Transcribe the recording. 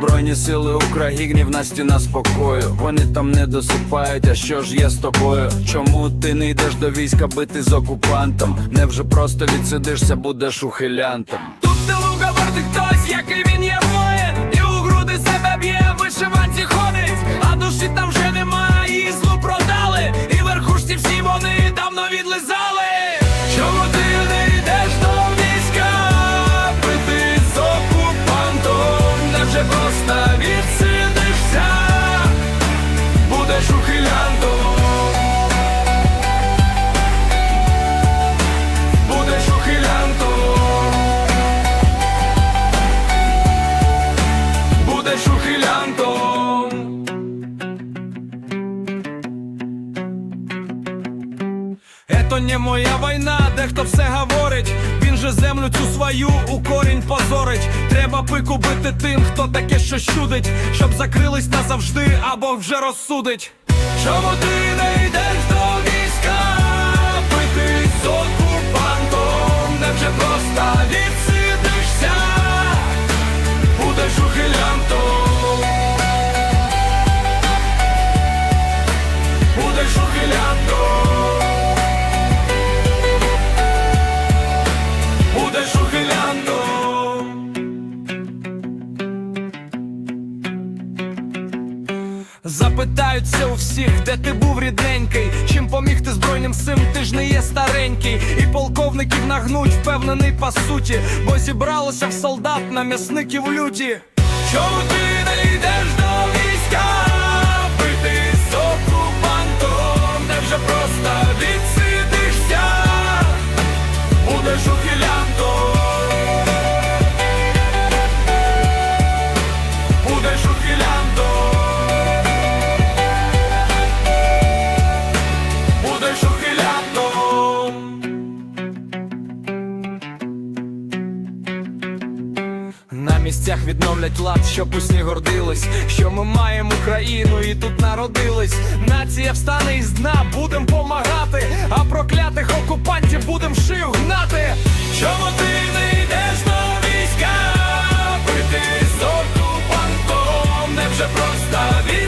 Збройні сили України в насті стіна спокою. Вони там не досипають, а що ж є з тобою? Чому ти не йдеш до війська бити з окупантом? Невже просто відсидишся, будеш ухилянтом? Тут не луга хтось, який він є Ето не моя війна, дехто все говорить. Він же землю цю свою у корінь позорить. Треба пику бити тим, хто таке що щудить, щоб закрились назавжди або вже розсудить. Чому ти не йдеш до війська? Бити з окупантом, невже просто відсидишся, будеш ухилянтом. Будеш ухилянтом. Запитаються у всіх, де ти був рідненький, чим поміг ти збройним сим, ти ж не є старенький, і полковників нагнуть, впевнений по суті, бо зібралося в солдат на м'ясників люті. Чому ти На місцях відновлять лад, щоб усні гордились, що ми маємо Україну і тут народились. Нація встане із дна, будем помагати, а проклятих окупантів будем шию гнати. Чому ти не йдеш до війська? Бити з окупантом, невже просто відсидишся,